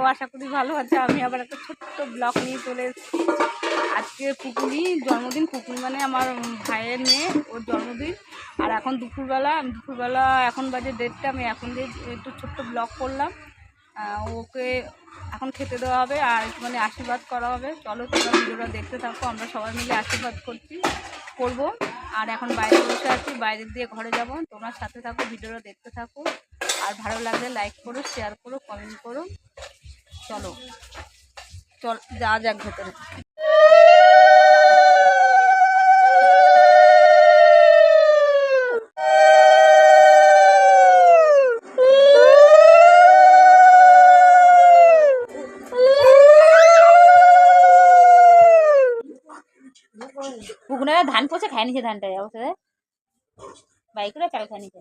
ও আশা করি ভালো আছে। আমি আবার একটা ছোট্ট ব্লগ নিয়ে চলে এসেছি। আজকে পুকুরি, জন্মদিন। পুকুরি মানে আমার ভাইয়ের মেয়ে, ওর জন্মদিন। আর এখন দুপুরবেলা দুপুরবেলা এখন বাজে দেড়টা, আমি এখন যে একটু ছোট্ট ব্লগ করলাম। ওকে এখন খেতে দেওয়া হবে আর মানে আশীর্বাদ করা হবে। চলো তোমরা ভিডিওটা দেখতে থাকো, আমরা সবাই মিলে আশীর্বাদ করছি, করব। আর এখন বাইরে বসে আছি, বাইরে দিয়ে ঘরে যাব। তোমরা সাথে থাকো, ভিডিওটা দেখতে থাকো। আর ভালো লাগলে লাইক করো শেয়ার করো কমেন্ট করো। চলো। চল, যা যাক ভেতরে। ধান পচে খাই নিছে ধানটা অবশ্যই বাইক করে চাল খাই নিছে।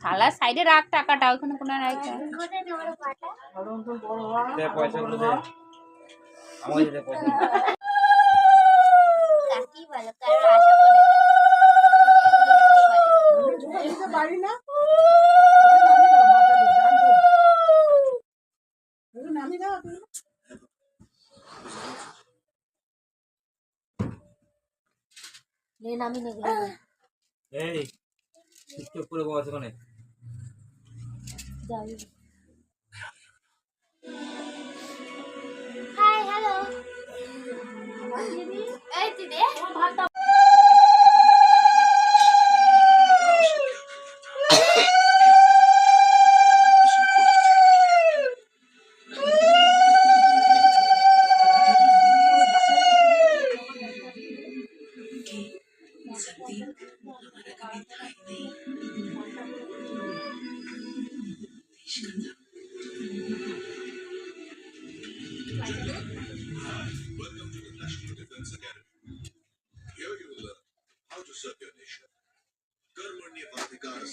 থালার সাইডে রাখ টাকাটা ওখানে কোনো রাখ দে পয়সাগুলো দে। আমাকে আশা করে নেন আমি নেগুলো এই চুপ very tightly. Welcome to the National Defense Academy. Here you will learn how to serve your nation. Karmanya Bhadikara.